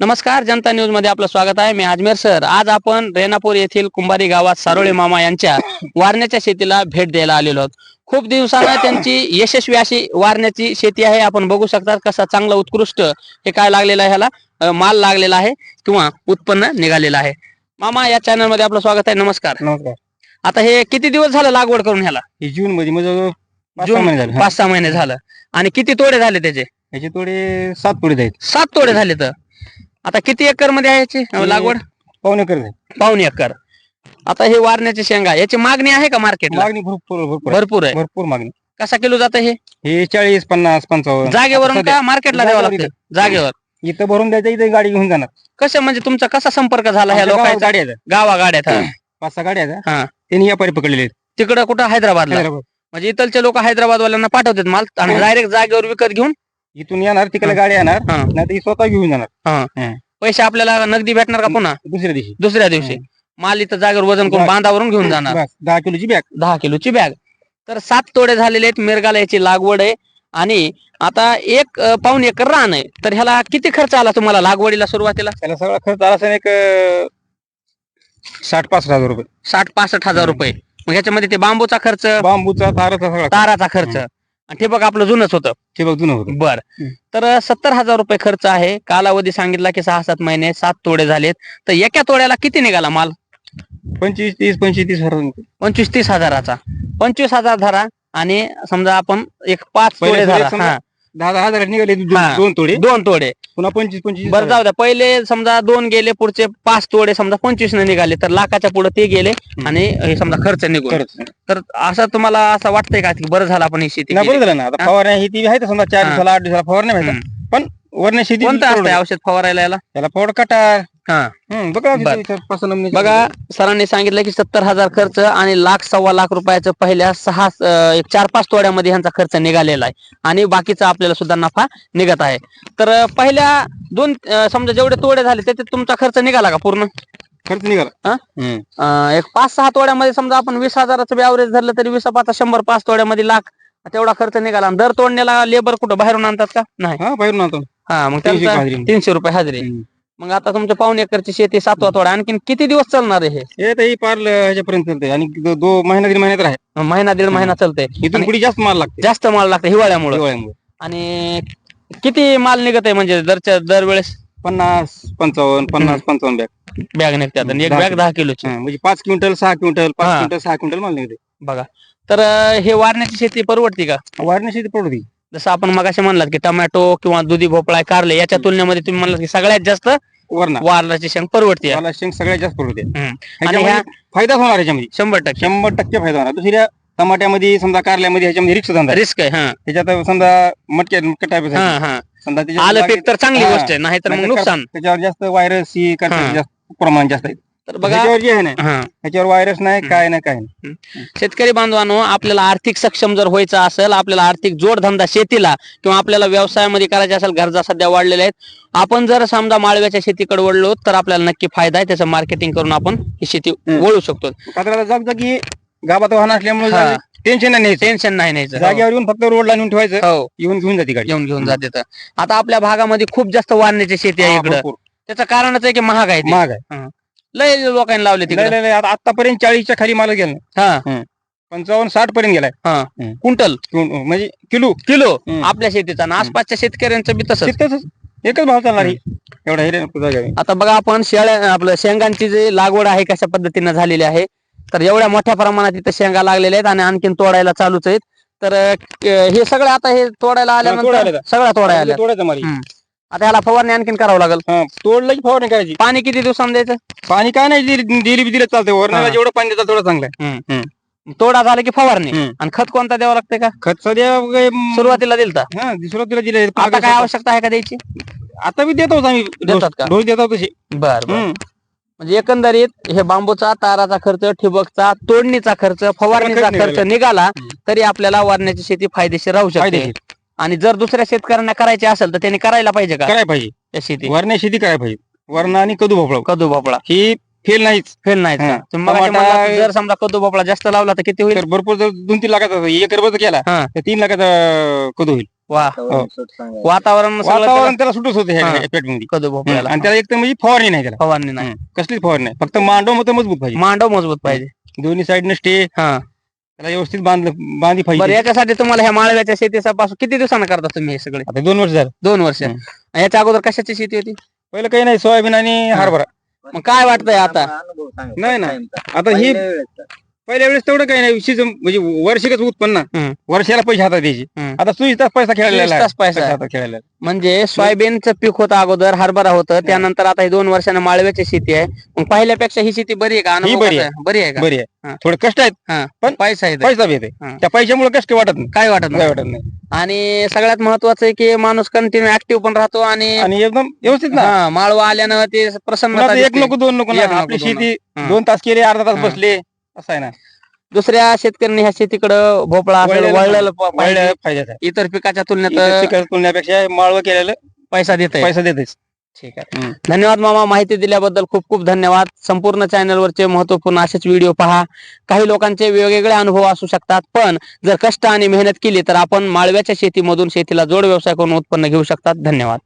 नमस्कार जनता न्यूजमध्ये आपलं स्वागत आहे. मी अजमेर सर. आज आपण रेणापूर येथील कुंभारी गावात सारोळे मामा यांच्या वारण्याच्या शेतीला भेट द्यायला आलेलो आहोत. खूप दिवसानं त्यांची यशस्वी अशी वारण्याची शेती आहे. आपण बघू शकतात कसा चांगला उत्कृष्ट हे काय लागलेलं आहे ह्याला. माल लागलेला आहे किंवा उत्पन्न निघालेलं आहे. मामा या चॅनलमध्ये आपलं स्वागत आहे. नमस्कार. नमस्कार. आता हे किती दिवस झालं लागवड करून ह्याला? हे जून मध्ये म्हणजे जून सहा महिने झाले. पाच सहा महिने झालं. आणि किती तोडे झाले त्याचे? याचे थोडे सात तोडे आहेत सात तोडे झाले तर आता किती एकरमध्ये आहे याची लागवड? पावणे आहेत पाऊन एकर. आता हे वारण्याचे शेंगा याची मागणी आहे का मार्केटला मागणी भरपूर भरपूर आहे. भरपूर आहे. भरपूर मागणी. कसा किलो जातं हे? हे चाळीस पन्नास पंचावन्न. जागेवरून का मार्केटला द्यावं जागेवर लागतं जागेवर. इथं भरून द्यायचं इथे गाडी घेऊन जाणार. कसं म्हणजे तुमचा कसा संपर्क झाला ह्या आमच्या गावात लोकांचा? गाडी आहेत. गावा गाड्यात हा. पाच सहा गाड्या आहेत. हा. त्यांनी व्यापारी पकडलेले आहेत. तिकडं कुठं? हैदराबादला. हैदराबाद. म्हणजे इथलचे लोक हैदराबाद वाल्यांना पाठवतात माल आणि हो. डायरेक्ट जागेवर विकत घेऊन इथून येणार तिकडे. गाडी येणार हा. नाही स्वतः घेऊन जाणार. पैसे आपल्याला नगदी भेटणार का पुन्हा? दुसऱ्या दिवशी. दुसऱ्या दिवशी. माल इथं जागेवर वजन करून. बांधावरून घेऊन जाणार. बस, दहा किलोची बॅग दहा किलोची बॅग तर सात तोडे झालेले आहेत मिरगाला याची लागवड आहे. आणि आता एक अं, पाऊण एकर रान आहे. तर ह्याला किती खर्च आला तुम्हाला लागवडीला सुरुवातीला? त्याला सगळा खर्च आला असेल एक अं, साठ पासष्ट हजार रुपये. साठ पासष्ट हजार रुपये. मग ह्याच्यामध्ये ते बांबूचा खर्च? बांबूचा ताराचा सगळा ताराचा खर्च. आणि ठिबक आपलं जुनच होतं. ते बघ जुनं होतं. बर. तर सत्तर हजार रुपये खर्च आहे. कालावधी सांगितला की सहा सात महिने सात तोडे झालेत. तर एका तोड्याला किती निघाला माल? पंचवीस तीस पंचवीस तीस हजार. पंचवीस तीस हजाराचा. पंचवीस हजार धरा आणि समजा आपण एक पाच तोडे हा. दहा दहा हजार निघाले दो- हा. दोन तोडे दोन तोडे पुन्हा पंचवीस पंचवीस बरं जाऊ द्या पहिले समजा दोन गेले पुढचे पाच तोडे समजा पंचवीस न निघाले तर लाखाच्या पुढे ते गेले आणि हे समजा खर्च निघून खर्च. तर असं तुम्हाला असं वाटतंय का की बरं झालं आपण ही शेती नाही केली? बरं झालं ना आता. फवारण्या ही ती आहे समजा चार हा. दिवसाला आठ दिवसाला फवारण्या हम्म. भेटतात पण वरण्या शेती कोणतं असतंय औषध फवारायला याला त्याला फवार कटार हा. हम्म, बघा बरं. इथं सरांनी सांगितलं की सत्तर हजार खर्च आणि लाख सव्वा लाख रुपयाचं पहिल्या सहा अं, एक चार पाच तोड्यामध्ये ह्यांचा खर्च निघालेला आहे. आणि बाकीचा आपल्याला सुद्धा नफा निघत आहे. तर अं, पहिल्या दोन अं, समजा जेवढे तोडे झाले त्याच्यात तुमचा खर्च निघाला का पूर्ण? खर्च निघाला. हा? हम्म. अं, एक पाच सहा तोड्यामध्ये समजा आपण वीस हजाराचं बी ऍव्हरेज धरलं तरी वीस पाच शंभर पाच तोड्यामध्ये लाख तेवढा खर्च निघाला. आणि दर तोडण्याला लेबर कुठं? बाहेरून आणतात का? नाही. हा बाहेरून आणतो हा मग तीनशे त्यांचा हजेरी. तीनशे रुपये हजेरी. हम्म. मग आता तुमच्या पाऊन एकरची शेती सातवा तोडा. आणखीन किती दिवस चालणार आहे हे? तर ही पार ह्याच्यापर्यंत चालतंय. आणि दो दो महिना दीड महिन्यात राहील. महिना दीड महिना चालतंय. इथून आणि पुढे जास्त माल लागते जास्त माल लागतं हिवाळ्यामुळे. हिवाळ्यामुळे. आणि किती माल निघत आहे म्हणजे दरच्या दरवेळेस? पन्नास पंचावन्न पन्नास पंचावन्न बॅग. बॅग निघतात. आणि एक दहा बॅग किलो. दहा किलोची. म्हणजे पाच क्विंटल सहा क्विंटल पाच हा. क्विंटल सहा क्विंटल माल निघते बघा. तर अं, हे वारण्याची शेती परवडती का? वाढण्या शेती पडते जसं आपण मगाशी म्हणलात की टोमॅटो किंवा दुधी भोपळा कारले याच्या तुलनेमध्ये तुम्ही म्हणलात की सगळ्यात जास्त वरणा वारण्याची शेंग परवडते. शेंग सगळ्यात जास्त. आणि ह्या फायदाच होणार ह्याच्यामध्ये. शंभर टक्के. शंभर टक्के फायदा होणार. दुसऱ्या टमाट्यामध्ये समजा कारल्यामध्ये ह्याच्यामध्ये रिक्स धंदा. रिस्क आहे हा. ह्याच्यात समजा मटक्या मटक्या टाईप हा हा. समजा त्याच्यात आलं पीक तर चांगली. गोष्ट आहे नाहीतर मग नुकसान. त्याच्यावर जास्त व्हायरस ही प्रमाण जास्त आहे. तर बघा ह्याच्यावर जे आहे ना हा. ह्याच्यावर व्हायरस नाही. काय नाही काय नाही. शेतकरी बांधवांनो आपल्याला आर्थिक सक्षम जर व्हायचं असेल आपल्याला आर्थिक जोडधंदा शेतीला किंवा आपल्याला व्यवसायामध्ये करायचे असेल गरजा सध्या वाढलेल्या आहेत. आपण जर समजा माळव्याच्या शेतीकडे वळलो तर आपल्याला नक्की फायदा आहे. त्याचं मार्केटिंग करून आपण ही शेती. वळू शकतो. कात्राला जागजागी गावात वाहन असल्यामुळे हा. टेन्शन नाही न्यायचं. टेन्शन नाही न्यायचं जागेवर येऊन फक्त रोडला नेऊन ठेवायचं हो. येऊन घेऊन जाते गाडी. येऊन घेऊन जाते तर. आता आपल्या भागामध्ये खूप जास्त वाढण्याची शेती आहे हा, इकडं. भरपूर. त्याचं कारणच आहे की महाग आहे ते. महाग आहे. लय लोकांनी लावले तिकडे. आता आतापर्यंत चाळीसच्या खाली माल गेला नाही. हा पंचावन्न साठ पर्यंत गेलाय हा हम्म. क्विंटल किलो- म्हणजे किलो किलो हम्म. आपल्या शेतीचा आणि आसपासच्या शेतकऱ्यांचं बी तसंच तिथंच एकच भाव चालणार ही. एवढा हिरे. आता बघा आपण शेळ्या आपलं शेंगांची जी लागवड आहे कशा पद्धतीने झालेली आहे तर एवढ्या मोठ्या प्रमाणात इथं शेंगा लागलेल्या आहेत आणि आणखीन तोडायला चालूच आहेत तर अं, हे सगळं आता हे तोडायला आल्यानंतर? सगळं तोडायला आलं. तोडायचं हम्म. आता ह्याला फवारणी आणखीन करावं लागेल. हा, तोडलं की फवारणी करायची. पाणी किती दिवसांनी द्यायचं? पाणी काय नाही दिली दिली बी दिलं चालतंय. वरणाला. जेवढं पाणी देतात तेवढं चांगलं आहे. तोडा झाला की फवारणी. हम्म. आणि खत कोणता द्यावं लागतंय का? खत सध्या काय, म, सुरुवातीला दिलता. हा सुरुवातीला दिले आता काय आवश्यकता आहे का द्यायची? आता बी देतो आम्ही देतात का? डोस देतो तसे बर बर. हम्म. म्हणजे एकंदरीत हे बांबूचा ताराचा खर्च ठिबकचा तोडणीचा खर्च फवारणीचा खर्च निघाला. तरी आपल्याला वारण्याची शेती फायदेशीर राहू शकते. फायदेशीर. आणि जर दुसऱ्या शेतकऱ्यांना करायची असेल तर त्यांनी करायला पाहिजे का? करायला पाहिजे. या शेती. वरण्या शेती करायला पाहिजे. वरणा आणि कदू भोपळा. कदू भोपळा. ही फेल नाहीच. फेल नाही हा. तुम्ही मगाशी टमाटा- म्हणलात, जर समजा कदू भोपळा जास्त लावला तर किती होईल? तर भरपूर जर दोन तीन लाखाचा एक रबत केला हा. तर तीन लाखाचा कदू होईल. वा. हो. वातावरण सगळं वातावरण त्याला सुटच होते हा. त्याला कदू भोपळ्याला. आणि त्याला एक तर म्हणजे फवारणी नाही त्याला. फवारणी नाही. कसलीच फवारणी नाही. फक्त मांडव मत मजबूत पाहिजे. मांडव मजबूत पाहिजे. दोन्ही साईडने स्टे हा. त्याला व्यवस्थित बांध बांधी बरं पाहिजे याच्यासाठी तुम्हाला ह्या माळव्याच्या शेतीचा पासून किती दिवसांना करता तुम्ही हे सगळे? आता दोन वर्ष झालं. दोन वर्ष. याच्या अगोदर कशाची शेती होती? पहिलं काही नाही सोयाबीन आणि हरभरा. मग काय वाटतंय आता? नाही ना आता ही पहिल्या वेळेस तेवढं काही नाही विशेष म्हणजे वर्षिकच उत्पन्न हम्म. वर्षाला पैसे हातात द्यायचे हम्म. आता चोवीस तास पैसा चोवीस आहे. तास पैसा. हातात खेळलेला आहे. म्हणजे सोयाबीनचं पीक होतं अगोदर हरभरा होतं त्यानंतर आता ही दोन वर्षांना माळव्याची शेती आहे मग पहिल्यापेक्षा ही शेती बरी आहे का अनुभव बरी कसा आहे? बरी आहे का बरी हा. आहे थोडे कष्ट आहेत हा पण पैसा आहे. पैसा हा. त्या पैशामुळे कष्ट वाटत नाही काय वाटत काय नाही वाटत नाही आणि सगळ्यात महत्वाचं आहे की माणूस कंटिन्यू ऍक्टिव्ह पण राहतो आणि आणि एकदम व्यवस्थित ना हा, माळवा आल्यानं ते ते एक. नको दोन नको एक ना नको, आपली दोन शेती हा. दोन तास केले अर्धा तास हा. बसले असं आहे ना. दुसऱ्या शेतकऱ्यांनी ह्या शेतीकडे भोपळा असेल वळलेलं वळलेलं प- पाहिजे. वळल्या फायद्यात आहे. इतर पिकाच्या तुलनेत पिकाच्या तुलनेपेक्षा माळवं केलेलं पैसा देत आहे पैसा देतेच ठीक आहे. हम्म. धन्यवाद मामा माहिती दिल्याबद्दल खूप खूप धन्यवाद. संपूर्ण चॅनलवरचे महत्त्वपूर्ण असेच व्हिडिओ पहा. काही लोकांचे वेगवेगळे अनुभव असू शकतात पण जर कष्ट आणि मेहनत केली तर आपण माळव्याच्या शेतीमधून शेतीला जोड व्यवसाय करून उत्पन्न घेऊ शकतात. धन्यवाद.